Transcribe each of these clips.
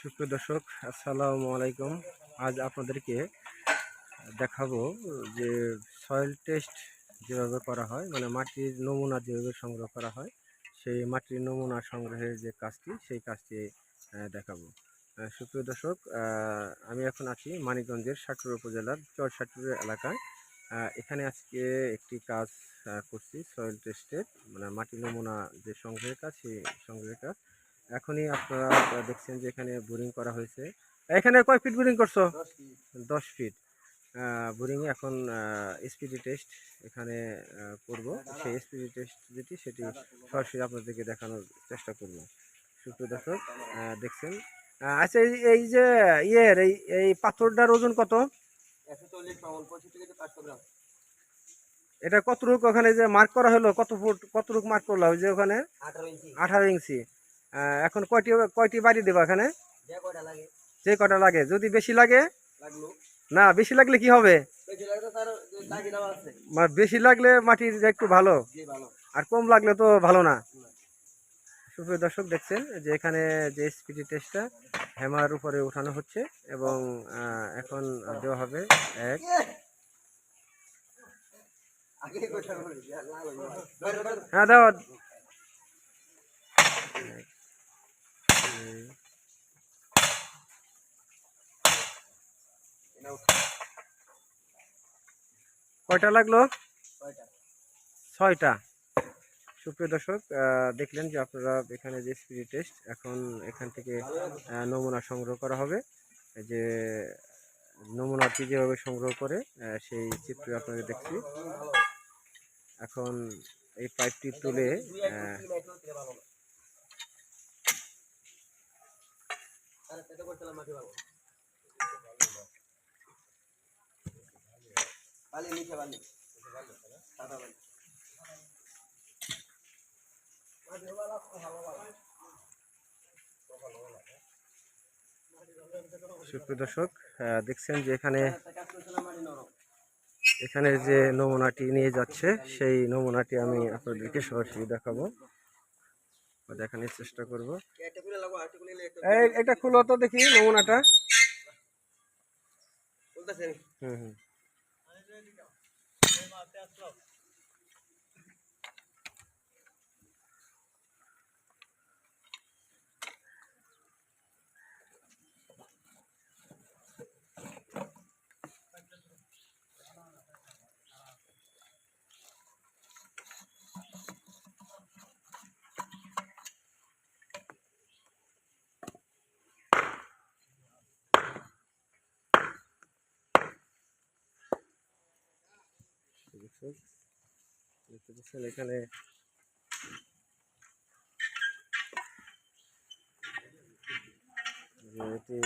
সুপ্রিয় দর্শক, আসসালামু আলাইকুম। আজ আপনাদেরকে দেখাবো যে সয়েল টেস্ট যেভাবে করা হয় মানে মাটির নমুনা যেভাবে সংগ্রহ করা হয়, সেই মাটির নমুনা সংগ্রহের যে কাজটি, সেই কাজটি দেখাবো। সুপ্রিয় দর্শক আমি এখন আছি মানিকগঞ্জের সাটুর উপজেলার চর সাটুরের এলাকায় এখানে আজকে একটি কাজ করছি সয়েল টেস্টের মানে মাটির নমুনা যে সংগ্রহের কাজ, সেই সংগ্রহের কাজ। এখনই আপনারা দেখছেন যে এখানে বোরিং করা হয়েছে। এখানে কয় ফিট বোরিং করছ? দশ ফিট বোরিং এখন স্পিডি টেস্ট এখানে করব। সেই স্পিডি টেস্ট যেটি সেটি সরাসরি আপনাদেরকে দেখানোর চেষ্টা করব। সুপ্রিয় দর্শক দেখছেন? আচ্ছা এই যে ইয়ের এই এই পাথরটার ওজন কত? এটা কতটুক ওখানে যে মার্ক করা হলো? কত ফুট কতটুক মার্ক করল ওই যে ওখানে? আঠারো ইঞ্চি। আহ, এখন কয়টি কয়টি বাড়ি দেবো এখানে? যে কটা লাগে। যদি বেশি লাগে? না বেশি লাগলে কি হবে? বেশি লাগলে মাটির একটু ভালো। আর কম লাগলে তো ভালো না। সুপ্রিয় দর্শক দেখছেন যে এখানে যে স্পিডি টেস্টটা হ্যামার উপরে উঠানো হচ্ছে এবং এখন দেওয়া হবে এক। হ্যাঁ দাও। কয়টা লাগল? ছয়টা। সুপ্রিয় দর্শক দেখলেন যে আপনারা এখানে যে স্পিড টেস্ট এখন এখান থেকে নমুনা সংগ্রহ করা হবে। যে নমুনাটি যেভাবে সংগ্রহ করে সেই চিত্র আপনাদের দেখছি। এখন এই পাইপটি তুলে সুপ্রিয় দর্শক দেখছেন যে এখানে এখানে যে নমুনাটি নিয়ে যাচ্ছে সেই নমুনাটি আমি আপনাদেরকে সরাসরি দেখাবো। দেখানোর চেষ্টা করব। এই এটা খুলো তো দেখি নমুনাটা। হুম হুম। দেখছেন দেখতে পাচ্ছেন এখানে এটি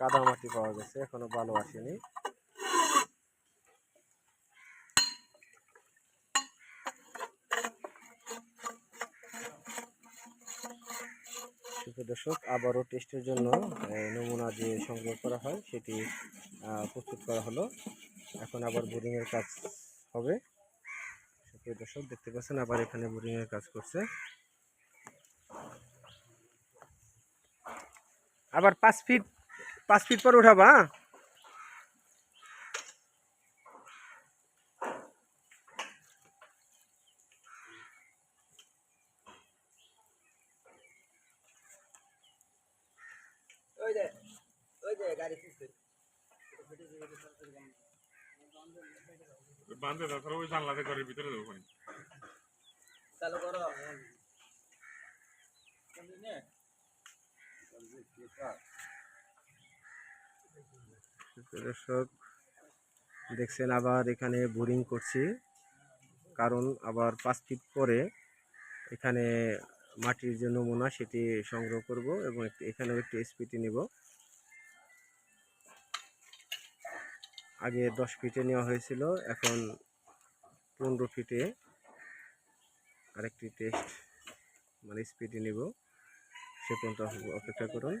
কাদা মাটি পাওয়া গেছে, এখনও ভালো আসেনি। দর্শক, আবারও টেস্টের জন্য নমুনা যে সংগ্রহ করা হয়, সেটি প্রস্তুত করা হলো। এখন আবার বোরিংয়ের কাজ হবে। দর্শক, দেখতে পাচ্ছেন আবার এখানে বোরিংয়ের কাজ করছে। আবার পাঁচ ফিট পাঁচ ফিট পর উঠাবা হ্যাঁ? বান্ধে দাও তাহলে ওই জানলাতে ঘরের ভিতরে দেবো পানি সুপ্রিয় দর্শক দেখছেন আবার এখানে বোরিং করছি কারণ আবার পাঁচ ফিট পরে এখানে মাটির যে নমুনা সেটি সংগ্রহ করব এবং এখানেও একটি এসপিটি নিব। আগে দশ ফিটে নেওয়া হয়েছিল, এখন পনেরো ফিটে। আরেকটি টেস্ট মানে স্পিডে নিব। সে পর্যন্ত অপেক্ষা করুন।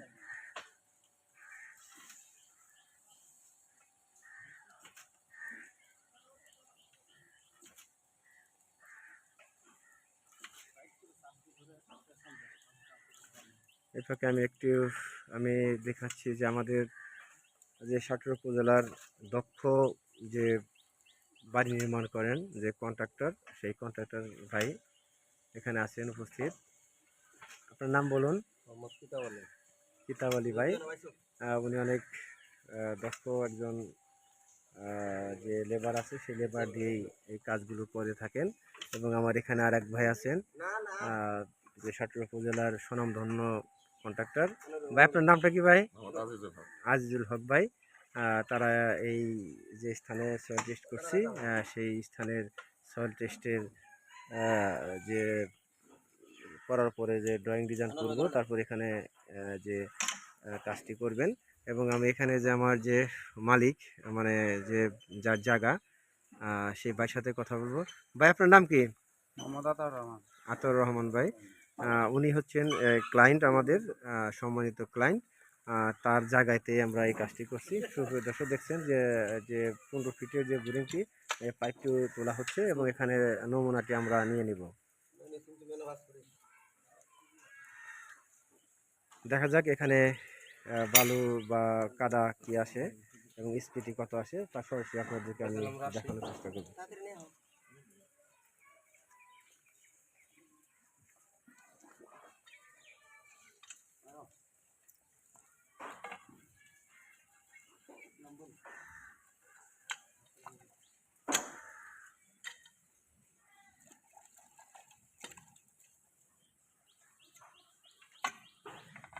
এটাকে আমি একটু, আমি দেখাচ্ছি যে আমাদের যে সাটুর উপজেলার দক্ষ যে বাড়ি নির্মাণ করেন যে কন্ট্রাক্টর সেই কন্ট্রাক্টর ভাই এখানে আছেন উপস্থিত। আপনার নাম বলুন। কিতাব আলী। ভাই। উনি অনেক দক্ষ একজন যে লেবার আছে সেই লেবার দিয়েই এই কাজগুলো করে থাকেন। এবং আমার এখানে আর এক ভাই আছেন যে সাটুর উপজেলার সুনামধন্য কন্ট্রাক্টর ভাই আপনার নামটা কি ভাই? আজিজুল হক ভাই। তারা এই যে স্থানে সয়েল টেস্ট করছি সেই স্থানের সয়েল টেস্টের যে করার পরে যে ড্রয়িং ডিজাইন করব তারপর এখানে যে কাজটি করবেন। এবং আমি এখানে যে আমার যে মালিক মানে যে যার জায়গা সেই ভাইয়ের সাথে কথা বলব। ভাই আপনার নাম কি? মোহাম্মদ আতাউর রহমান। আতর রহমান ভাই। উনি হচ্ছেন ক্লায়েন্ট আমাদের সম্মানিত ক্লায়েন্ট তার জায়গাতে আমরা এই কাজটি করছি। দর্শক, দেখছেন যে যে পনেরো ফিটের যে বোরিংটি পাইপটি তোলা হচ্ছে এবং এখানে নমুনাটি আমরা নিয়ে নিব। দেখা যাক এখানে বালু বা কাদা কি আসে এবং স্পিটি কত আসে, তা সরাসরি আপনাদেরকে আমি দেখানোর চেষ্টা করব।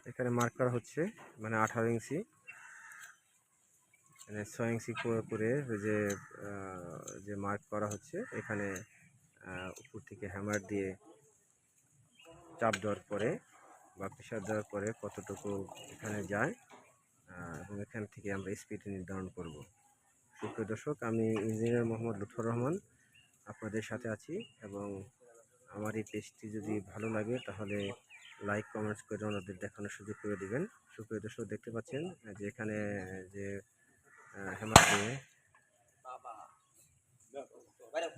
এখানে মার্ক করা হচ্ছে মানে আঠারো ইঞ্চি। মানে ছয় ইঞ্চি করে যে যে মার্ক করা হচ্ছে, এখানে উপর থেকে হ্যামার দিয়ে চাপ দেওয়ার পরে বা প্রেশার দেওয়ার পরে কতটুকু এখানে যায় এবং এখান থেকে আমরা স্পিড নির্ধারণ করব। সুপ্রিয় দর্শক, আমি ইঞ্জিনিয়ার মোহাম্মদ লুৎফর রহমান, আপনাদের সাথে আছি এবং আমার এই পেজটি যদি ভালো লাগে, তাহলে লাইক কমেন্টস করে ওনাদের দেখানোর সুযোগ করে দিবেন। সুপ্রিয় দর্শক দেখতে পাচ্ছেন যে এখানে যে হ্যামার দিয়ে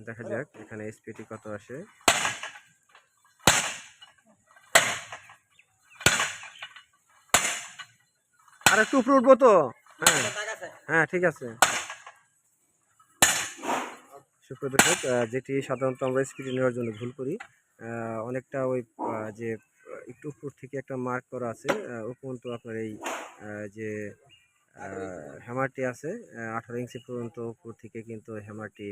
দেখা যাক এখানে স্পিডি কত আসে। আর একটু উপরে উঠবো তো? হ্যাঁ। হ্যাঁ ঠিক আছে। সুপ্রিয় দর্শক আহ, যেটি সাধারণত আমরা স্পিডে নেওয়ার জন্য ভুল করি অনেকটা ওই যে একটু উপর থেকে একটা মার্ক করা আছে। উপরন্ত আপনার এই যে হ্যামারটি আছে আঠারো ইঞ্চি পর্যন্ত উপর থেকে কিন্তু হ্যামারটি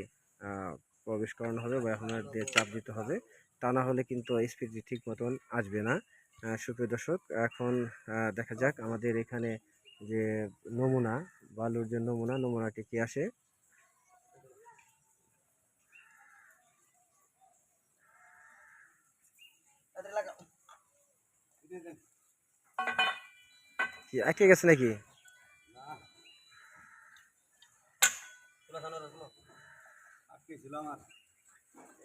প্রবেশ করানো হবে বা হ্যামার দিয়ে চাপ দিতে হবে। তা না হলে কিন্তু স্পিডটি ঠিক মতন আসবে না। সুপ্রিয় দর্শক, এখন দেখা যাক আমাদের এখানে যে নমুনা, বালুর যে নমুনা, নমুনাটি কি আসে? কি আটকে গেছে নাকি? আজকে ছিল আমার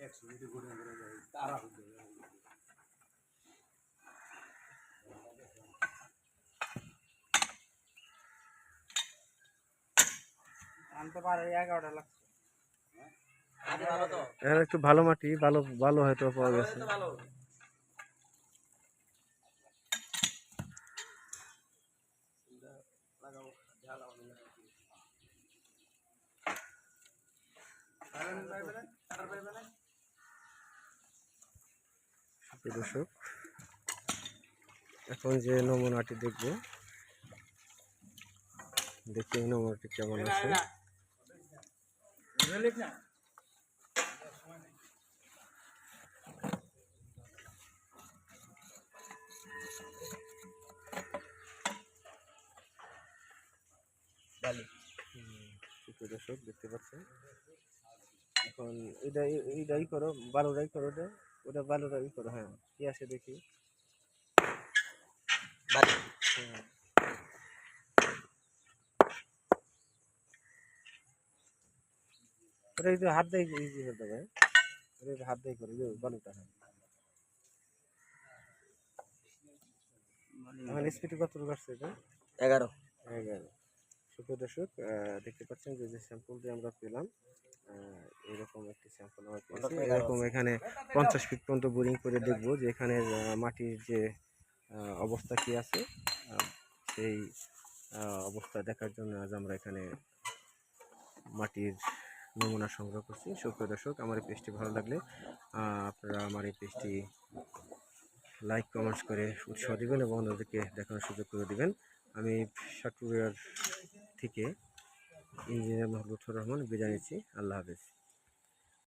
একশো মিটার করে তারা হচ্ছে আনতে পারে এগারোটা লাগছে। এখানে একটু ভালো মাটি ভালো ভালো হয়তো পাওয়া গেছে। সুপ্রিয় দর্শক এখন যে নমুনাটি দেখব দেখি এই নমুনাটি কেমন আছে। সুপ্রিয় দর্শক দেখতে পাচ্ছেন। এখন এটা এইটাই করো বালুটাই করো ওটা ওটা বালুটাই করো হ্যাঁ। কি আসে দেখি। হ্যাঁ। ওটা একটু হাত দিয়ে ইজি হতে হবে ওটা একটু হাত দিয়ে করে বালুটা হ্যাঁ। স্পিড কত আসছে এটা? এগারো। এগারো। সুপ্রিয় দর্শক দেখতে পাচ্ছেন যে যে স্যাম্পলটি আমরা পেলাম এরকম একটি স্যাম্পল আমরা পেয়েছি। এরকম এখানে পঞ্চাশ ফিট পর্যন্ত বোরিং করে দেখব যে এখানে মাটির যে অবস্থা কী আছে। সেই অবস্থা দেখার জন্য আজ আমরা এখানে মাটির নমুনা সংগ্রহ করছি। সুপ্রিয় দর্শক আমার এই পেজটি ভালো লাগলে আপনারা আমার এই পেজটি লাইক কমেন্টস করে উৎসাহ দিবেন এবং অন্যদেরকে দেখানোর সুযোগ করে দিবেন। আমি সাটুরিয়ার থেকে ইঞ্জিনিয়ার মাহবুবুর রহমান বিদায় নিচ্ছি। আল্লাহ হাফেজ।